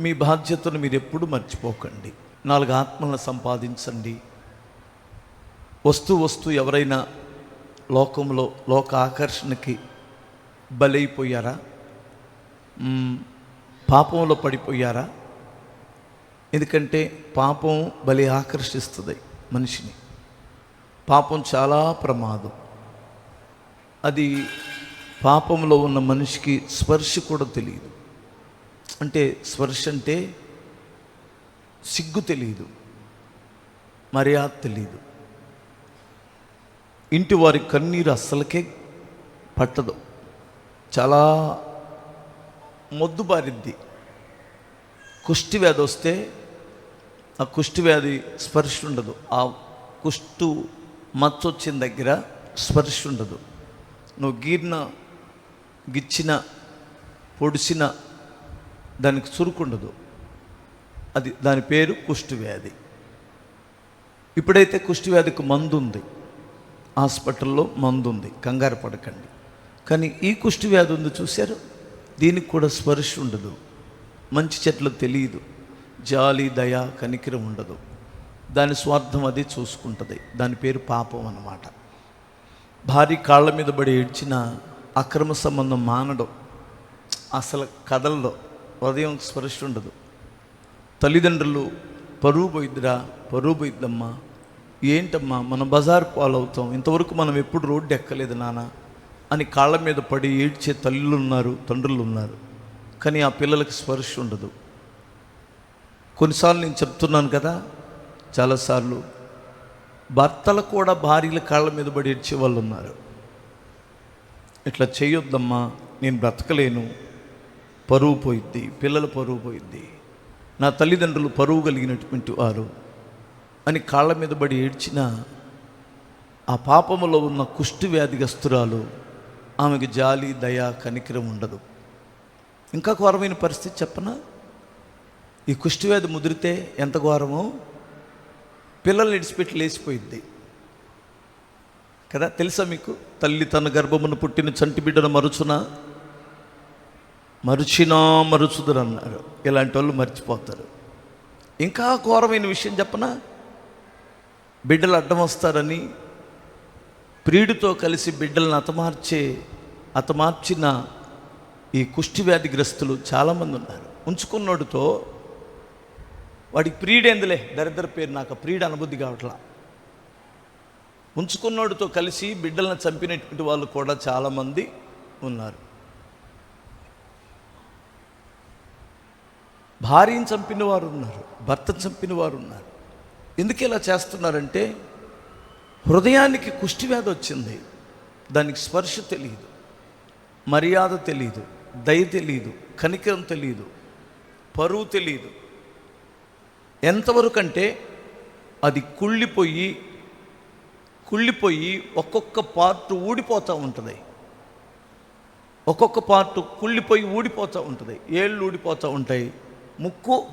మీ బాధ్యతను మీరు ఎప్పుడు మర్చిపోకండి. నాలుగు ఆత్మలను సంపాదించండి. వస్తూ వస్తూ ఎవరైనా లోకంలో లోక ఆకర్షణకి బలైపోయారా? పాపంలో పడిపోయారా? ఎందుకంటే పాపం బలి ఆకర్షిస్తుంది మనిషిని. పాపం చాలా ప్రమాదం. అది పాపంలో ఉన్న మనిషికి స్పర్శ కూడా తెలియదు. అంటే స్పర్శ అంటే సిగ్గు తెలియదు మర్యాద తెలియదు ఇంటి వారి కన్నీరు అస్సలకే పట్టదు. చాలా మొద్దుబారిద్ది కుష్టి వ్యాధి వస్తే ఆ కుష్టి వ్యాధి స్పర్శ ఉండదు. ఆ కుష్టు మచ్చ వచ్చిన దగ్గర స్పర్శ ఉండదు. నువ్వు గీర్న గిచ్చిన పొడిచిన దానికి చురుకుండదు. అది దాని పేరు కుష్టి వ్యాధి ఇప్పుడైతే కుష్టి వ్యాధికి మందు ఉంది హాస్పిటల్లో మందు ఉంది కంగారు పడకండి. కానీ ఈ కుష్టి వ్యాధి ఉంది చూశారు? దీనికి కూడా స్పర్శ ఉండదు. మంచి చెట్లు తెలియదు. జాలి దయ కనికిరం ఉండదు. దాని స్వార్థం అది చూసుకుంటుంది. దాని పేరు పాపం అన్నమాట. భారీ కాళ్ళ మీద పడి ఏడ్చిన అక్రమ సంబంధం మానడం. అసలు కథల్లో హృదయం స్పర్శ ఉండదు తల్లిదండ్రులు పరువు పోయిద్దిరా పరువు పోయిద్దమ్మా ఏంటమ్మా మనం బజార్ పాలవుతాం ఇంతవరకు మనం ఎప్పుడు రోడ్డు ఎక్కలేదు నాన్న అని కాళ్ళ మీద పడి ఏడ్చే తల్లులు ఉన్నారు తండ్రులు ఉన్నారు కానీ ఆ పిల్లలకి స్పర్శ ఉండదు. కొన్నిసార్లు నేను చెప్తున్నాను కదా చాలాసార్లు భర్తలు కూడా భార్యల కాళ్ళ మీద పడి ఏడ్చే వాళ్ళు ఉన్నారు ఇట్లా చేయొద్దమ్మా నేను బ్రతకలేను పరువు పోయిద్ది పిల్లల పరువు పోయిద్ది. నా తల్లిదండ్రులు పరువు కలిగినటువంటి వారు అని కాళ్ళ మీద పడి ఏడ్చిన ఆ పాపములో ఉన్న కుష్టి వ్యాధిగస్తురాలు ఆమెకు జాలి దయ కనికరం ఉండదు. ఇంకా ఘోరమైన పరిస్థితి చెప్పనా? ఈ కుష్టివ్యాధి ముదిరితే ఎంత ఘోరమో? పిల్లల్ని ఇడిచిపెట్టి లేచిపోయింది కదా తెలుసా మీకు? తల్లి తన గర్భమును పుట్టిన చంటి బిడ్డను మరుచునా? మరుచినా మరుచుదురు అన్నారు ఇలాంటి వాళ్ళు మర్చిపోతారు. ఇంకా ఘోరమైన విషయం చెప్పనా? బిడ్డలు అడ్డం వస్తారని ప్రియుడితో కలిసి బిడ్డలను అతమార్చే అతమార్చిన ఈ కుష్టి వ్యాధిగ్రస్తులు చాలామంది ఉన్నారు. ఉంచుకున్నోడితో వాడికి ప్రియుడేందులే దరిద్ర పేరు నాకు ప్రియుడు అనుబుద్ధి కావట్లా. ఉంచుకున్నోడితో కలిసి బిడ్డలను చంపినటువంటి వాళ్ళు కూడా చాలామంది ఉన్నారు. భార్యను చంపిన వారు ఉన్నారు భర్తను చంపిన వారు ఉన్నారు. ఎందుకు ఇలా చేస్తున్నారంటే హృదయానికి కుష్టి వ్యాధి వచ్చింది. దానికి స్పర్శ తెలియదు మర్యాద తెలియదు దయ తెలియదు కనికరం తెలియదు పరువు తెలియదు ఎంతవరకు అంటే అది కుళ్ళిపోయి కుళ్ళిపోయి ఒక్కొక్క పార్ట్ ఊడిపోతూ ఉంటుంది. ఒక్కొక్క పార్ట్ కుళ్ళిపోయి ఊడిపోతూ ఉంటుంది. ఏళ్ళు ఊడిపోతూ ఉంటాయి. ముక్కు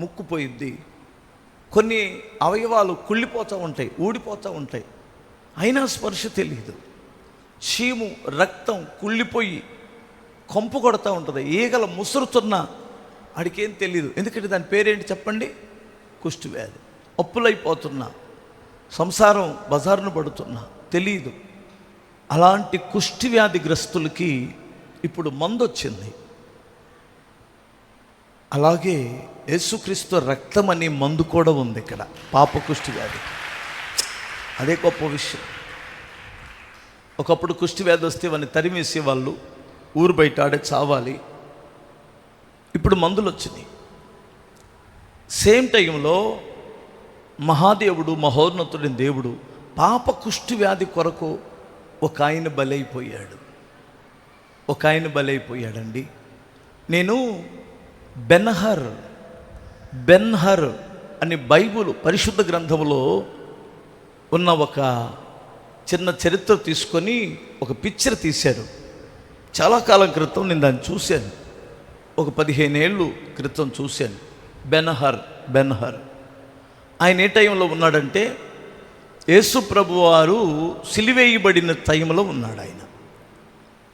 ముక్కు పోయిద్ది. కొన్ని అవయవాలు కుళ్ళిపోతూ ఉంటాయి ఊడిపోతూ ఉంటాయి. అయినా స్పర్శ తెలియదు. చీము రక్తం కుళ్ళిపోయి కొంపు కొడతా ఉంటుంది. ఈగల ముసురుతున్నా అడికేం తెలియదు ఎందుకంటే దాని పేరేంటి చెప్పండి? కుష్టివ్యాధి. అప్పులైపోతున్నా. సంసారం బజారును పడుతున్నా. తెలియదు అలాంటి కుష్టి వ్యాధిగ్రస్తులకి ఇప్పుడు మందు వచ్చింది అలాగే యేసుక్రీస్తు రక్తం అనే మందు కూడా ఉంది ఇక్కడ పాపకుష్టి వ్యాధి. అదే గొప్ప విషయం. ఒకప్పుడు కుష్టి వ్యాధి వస్తే వాడిని తరిమేసే వాళ్ళు ఊరు బయట ఆడే చావాలి. ఇప్పుడు మందులు వచ్చినాయి. సేమ్ టైంలో మహాదేవుడు మహోన్నతుడైన దేవుడు పాప కుష్టి వ్యాధి కొరకు ఒక ఆయన బలైపోయాడు. ఒక ఆయన బలైపోయాడండి. నేను బెన్హర్ బెన్హర్ అనే బైబుల్ పరిశుద్ధ గ్రంథంలో ఉన్న ఒక చిన్న చరిత్ర తీసుకొని ఒక పిక్చర్ తీశారు. చాలా కాలం క్రితం నేను దాన్ని చూశాను. ఒక పదిహేను ఏళ్ళు క్రితం చూశాను. Ben Hur Ben Hur. ఆయన ఏ టైంలో ఉన్నాడంటే యేసు ప్రభు వారు సిలివేయబడిన టైంలో ఉన్నాడు ఆయన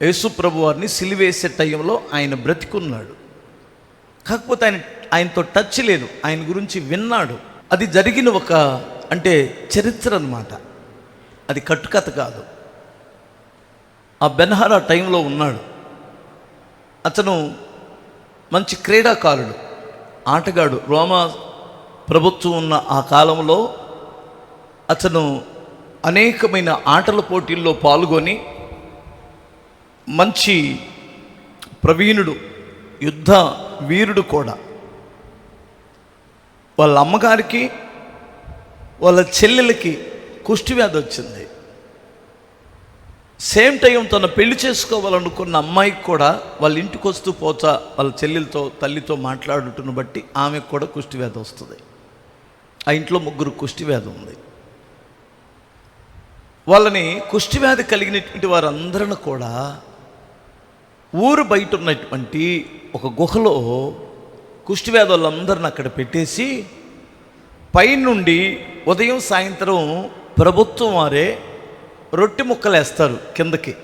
యేసు ప్రభు వారిని సిలివేసే టైంలో ఆయన బ్రతికున్నాడు. కాకపోతే ఆయన ఆయనతో టచ్ లేదు. ఆయన గురించి విన్నాడు. అది జరిగిన ఒక అంటే చరిత్ర అనమాట అది కట్టుకథ కాదు. ఆ బెన్హారా టైంలో ఉన్నాడు. అతను మంచి క్రీడాకారుడు. ఆటగాడు. రోమా ప్రభుత్వం ఉన్న ఆ కాలంలో అతను అనేకమైన ఆటల పోటీల్లో పాల్గొని మంచి ప్రవీణుడు యుద్ధ వీరుడు కూడా. వాళ్ళ అమ్మగారికి వాళ్ళ చెల్లెలకి కుష్టి వ్యాధి వచ్చింది. సేమ్ టైం తన పెళ్ళి చేసుకోవాలనుకున్న అమ్మాయికి కూడా వాళ్ళ ఇంటికి వస్తూ పోతా వాళ్ళ చెల్లెలతో తల్లితో మాట్లాడుటను బట్టి ఆమెకు కూడా కుష్టి వ్యాధి వస్తుంది. ఆ ఇంట్లో ముగ్గురు కుష్టి వ్యాధి ఉంది. వాళ్ళని కుష్టి వ్యాధి కలిగినటువంటి వారందరిని కూడా ఊరు బయట ఉన్నటువంటి ఒక గుహలో కుష్టి వాళ్ళందరిని అక్కడ పెట్టేసి పైనుండి ఉదయం సాయంత్రం ప్రభుత్వం వారే రొట్టె ముక్కలు వేస్తారు కిందకి.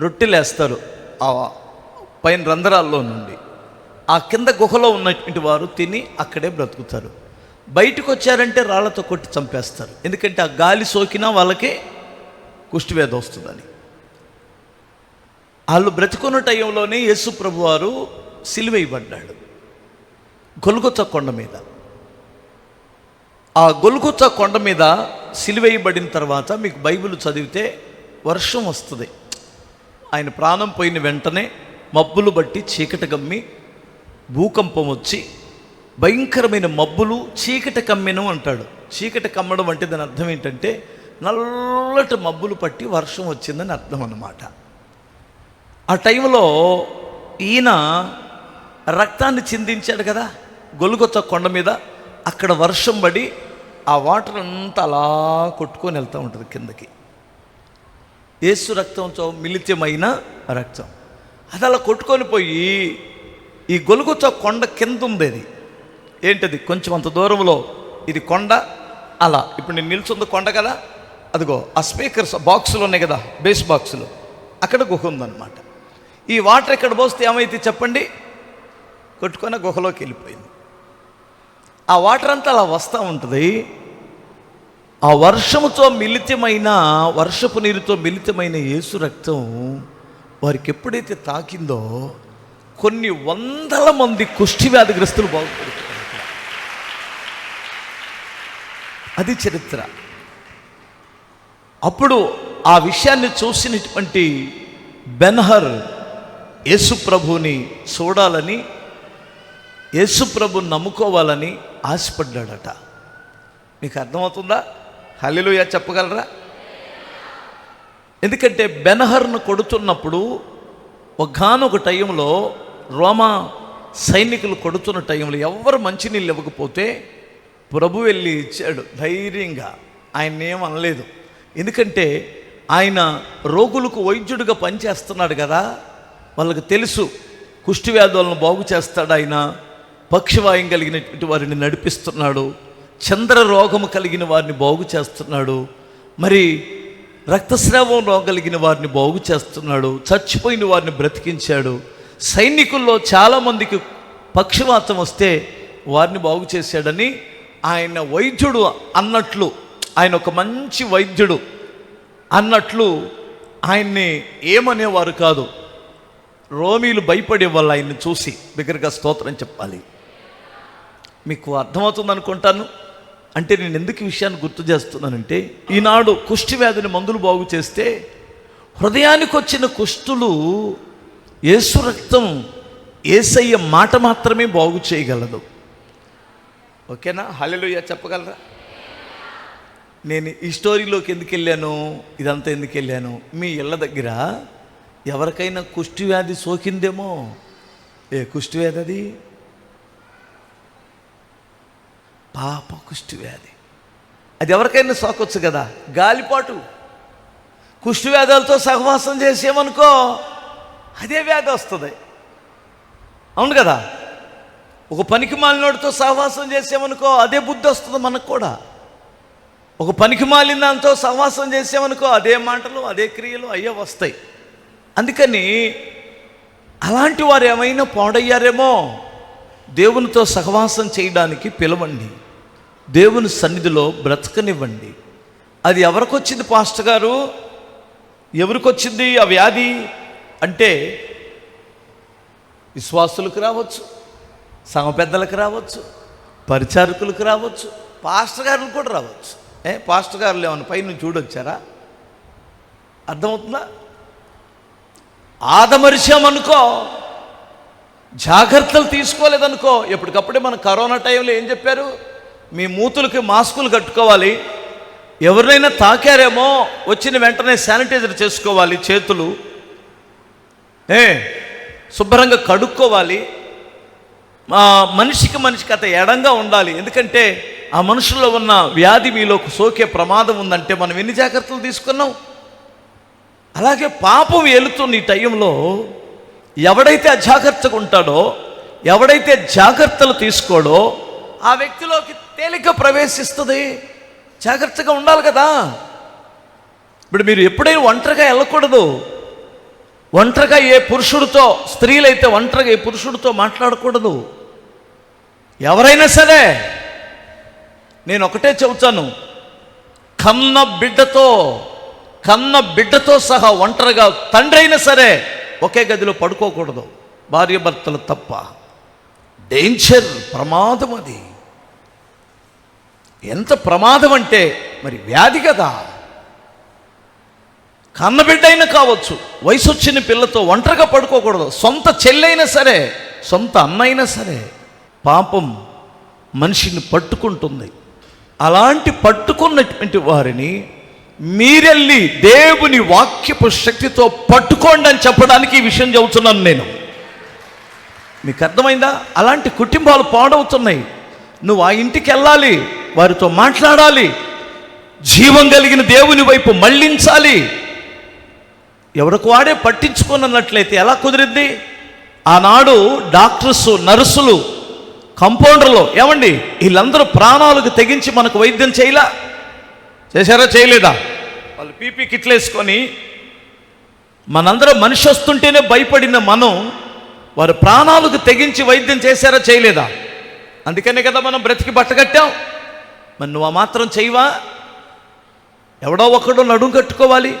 రొట్టెలు వేస్తారు ఆ పైన రంధ్రాల్లో నుండి. ఆ కింద గుహలో ఉన్నటువంటి వారు తిని అక్కడే బ్రతుకుతారు. బయటకు వచ్చారంటే రాళ్ళతో కొట్టి చంపేస్తారు. ఎందుకంటే ఆ గాలి సోకినా వాళ్ళకి కుష్టివేద వస్తుందని. వాళ్ళు బ్రతుకున్న టైంలోనే యేసు ప్రభు వారు సిలువేయబడ్డాడు గొలుగుత కొండ మీద. ఆ గొలుగుత కొండ మీద సిలువేయబడిన తర్వాత మీకు బైబిల్ చదివితే వర్షం వస్తుంది. ఆయన ప్రాణం పోయిన వెంటనే మబ్బులు బట్టి చీకటి కమ్మి భూకంపం వచ్చి భయంకరమైన మబ్బులు చీకటి కమ్మెను అంటాడు. చీకటి కమ్మడం అంటే దాని అర్థం ఏంటంటే నల్లటి మబ్బులు పట్టి వర్షం వచ్చిందని అర్థం అన్నమాట. ఆ టైంలో ఈయన రక్తాన్ని చిందించాడు కదా గొలుగొత్త కొండ మీద. అక్కడ వర్షం పడి ఆ వాటర్ అంతా అలా కొట్టుకొని వెళ్తూ ఉంటుంది కిందకి. ఏసు రక్తంతో మిళితమైన రక్తం. అది అలా కొట్టుకొని పోయి ఈ గొలుగుతో కొండ కింద ఉంది అది. ఏంటది? కొంచెం అంత దూరంలో ఇది కొండ అలా. ఇప్పుడు నేను నిల్చుంది కొండ కదా అదిగో ఆ స్పీకర్స్ బాక్సులు ఉన్నాయి కదా బేస్ బాక్సులు. అక్కడ గుహ ఉందన్నమాట. ఈ వాటర్ ఎక్కడ పోస్తే ఏమైతే చెప్పండి? కొట్టుకొని గుహలోకి వెళ్ళిపోయింది. ఆ వాటర్ అంతా అలా వస్తూ ఉంటుంది. ఆ వర్షముతో మిళితమైన వర్షపు నీరుతో మిళితమైన యేసు రక్తం వారికి ఎప్పుడైతే తాకిందో కొన్ని వందల మంది కుష్టి వ్యాధిగ్రస్తులు బాగుపడుతున్నారు. అది చరిత్ర. అప్పుడు ఆ విషయాన్ని చూసినటువంటి బెన్హర్ యేసు ప్రభుని చూడాలని యేసు ప్రభు నమ్ముకోవాలని ఆశపడ్డాడట. మీకు అర్థమవుతుందా? హలిలుయ చెప్పగలరా? ఎందుకంటే బెనహర్ను కొడుతున్నప్పుడు ఒకనొక టైంలో రోమా సైనికులు కొడుతున్న టైంలో ఎవరు మంచినీళ్ళు ఇవ్వకపోతే ప్రభు వెళ్ళి ఇచ్చాడు ధైర్యంగా. ఆయన ఏం అనలేదు. ఎందుకంటే ఆయన రోగులకు వైద్యుడిగా పనిచేస్తున్నాడు కదా. వాళ్ళకి తెలుసు కుష్టి వ్యాధులను బాగు చేస్తాడు ఆయన పక్షవాయం కలిగినటువంటి వారిని నడిపిస్తున్నాడు చంద్ర రోగము కలిగిన వారిని బాగు చేస్తున్నాడు మరి రక్తస్రావం రోగం కలిగిన వారిని బాగు చేస్తున్నాడు చచ్చిపోయిన వారిని బ్రతికించాడు. సైనికుల్లో చాలామందికి పక్షవాతం వస్తే వారిని బాగు చేశాడని ఆయన వైద్యుడు అన్నట్లు ఆయన ఒక మంచి వైద్యుడు అన్నట్లు ఆయన్ని ఏమనేవారు కాదు. రోమీలు భయపడే వాళ్ళు ఆయన్ని చూసి బిగ్గరగా స్తోత్రం చెప్పాలి. మీకు అర్థమవుతుంది అనుకుంటాను. అంటే నేను ఎందుకు ఈ విషయాన్ని గుర్తు చేస్తున్నానంటే ఈనాడు కుష్టి వ్యాధిని మందులు బాగు చేస్తే హృదయానికి వచ్చిన కుష్టులు యేసు రక్తం ఏసయ్య మాట మాత్రమే బాగు చేయగలదు. ఓకేనా? హలెలుయ్య చెప్పగలరా? నేను ఈ స్టోరీలోకి ఎందుకు వెళ్ళాను? ఇదంతా ఎందుకు వెళ్ళాను? మీ ఇళ్ళ దగ్గర ఎవరికైనా కుష్టి వ్యాధి సోకిందేమో? ఏ కుష్టి వ్యాధి అది? పాప కుష్టి వ్యాధి అది ఎవరికైనా సోకొచ్చు కదా? గాలిపాటు. కుష్టి వ్యాధులతో సహవాసం చేసేమనుకో అదే వ్యాధి వస్తుంది. అవును కదా? ఒక పనికి మాలినోడితో సహవాసం చేసామనుకో అదే బుద్ధి వస్తుంది మనకు కూడా. ఒక పనికి మాలిన దాంతో సహవాసం చేసామనుకో అదే మాటలు అదే క్రియలు అయ్యే వస్తాయి. అందుకని అలాంటి వారు ఏమైనా పాడయ్యారేమో? దేవునితో సహవాసం చేయడానికి పిలవండి. దేవుని సన్నిధిలో బ్రతకనివ్వండి. అది ఎవరికొచ్చింది పాస్టర్ గారు? ఎవరికొచ్చింది ఆ వ్యాధి? అంటే విశ్వాసులకు రావచ్చు సంఘ పెద్దలకు రావచ్చు పరిచారకులకు రావచ్చు పాస్టర్ గారులు కూడా రావచ్చు. ఏ పాస్టర్ గారులు ఏమైనా పైన చూడొచ్చారా? అర్థమవుతుందా? ఆదమరిచామనుకో జాగ్రత్తలు తీసుకోలేదనుకో ఎప్పటికప్పుడే మన కరోనా టైంలో ఏం చెప్పారు? మీ మూతులకి మాస్కులు కట్టుకోవాలి. ఎవరినైనా తాకారేమో వచ్చిన వెంటనే శానిటైజర్ చేసుకోవాలి చేతులు. ఏ శుభ్రంగా కడుక్కోవాలి. మా మనిషికి మనిషికి అత ఎడంగా ఉండాలి. ఎందుకంటే ఆ మనుషుల్లో ఉన్న వ్యాధి మీలోకి సోకే ప్రమాదం ఉందంటే మనం ఎన్ని జాగ్రత్తలు తీసుకున్నాం? అలాగే పాపం వెళుతున్న ఈ టైంలో ఎవడైతే అజాగ్రత్తగా ఉంటాడో ఎవడైతే జాగ్రత్తలు తీసుకోడో ఆ వ్యక్తిలోకి తేలిక ప్రవేశిస్తుంది. జాగ్రత్తగా ఉండాలి కదా. ఇప్పుడు మీరు ఎప్పుడైనా ఒంటరిగా వెళ్ళకూడదు. ఒంటరిగా ఏ పురుషుడితో స్త్రీలైతే ఒంటరిగా ఏ పురుషుడితో మాట్లాడకూడదు. ఎవరైనా సరే నేను ఒకటే చెబుతాను. కన్న బిడ్డతో కన్న బిడ్డతో సహా ఒంటరిగా తండ్రి అయినా సరే ఒకే గదిలో పడుకోకూడదు. భార్యభర్తలు తప్ప. డేంజర్ ప్రమాదం అది. ఎంత ప్రమాదం అంటే మరి వ్యాధి కదా. కన్నబిడ్డ అయినా కావచ్చు వయసు వచ్చిన పిల్లతో ఒంటరిగా పడుకోకూడదు. సొంత చెల్లైనా సరే సొంత అన్నైనా సరే పాపం మనిషిని పట్టుకుంటుంది. అలాంటి పట్టుకున్నటువంటి వారిని మీరెళ్ళి దేవుని వాక్యపు శక్తితో పట్టుకోండి అని చెప్పడానికి ఈ విషయం చెబుతున్నాను నేను. మీకు అర్థమైందా? అలాంటి కుటుంబాలు పాడవుతున్నాయి. నువ్వు ఆ ఇంటికి వెళ్ళాలి వారితో మాట్లాడాలి జీవం కలిగిన దేవుని వైపు మళ్ళించాలి. ఎవరికి వాడే పట్టించుకున్నట్లయితే ఎలా కుదిరిద్ది? ఆనాడు డాక్టర్స్ నర్సులు కంపౌండర్లు ఏమండి? వీళ్ళందరూ ప్రాణాలకు తెగించి మనకు వైద్యం చేయలే? చేశారా? చేయలేదా? వాళ్ళు పీపీ కిట్లు వేసుకొని మనందరం మనిషి వస్తుంటేనే భయపడిన మనం వారు ప్రాణాలకు తెగించి వైద్యం చేశారా చేయలేదా? అందుకనే కదా మనం బ్రతికి బట్టగట్టాం మరి నువ్వు ఆ మాత్రం చేయవా? ఎవడో ఒకడు నడుం కట్టుకోవాలి.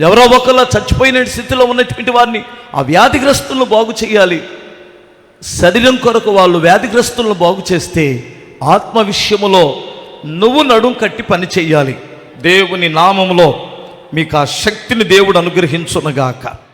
ఎవరో ఒకరు చచ్చిపోయిన స్థితిలో ఉన్నటువంటి వారిని ఆ వ్యాధిగ్రస్తులను బాగు చేయాలి. శరీరం కొరకు వాళ్ళు వ్యాధిగ్రస్తులను బాగు చేస్తే ఆత్మ విషయములో నువ్వు నడుం కట్టి పని చేయాలి దేవుని నామములో మీకు ఆ శక్తిని దేవుడు అనుగ్రహించునగాక.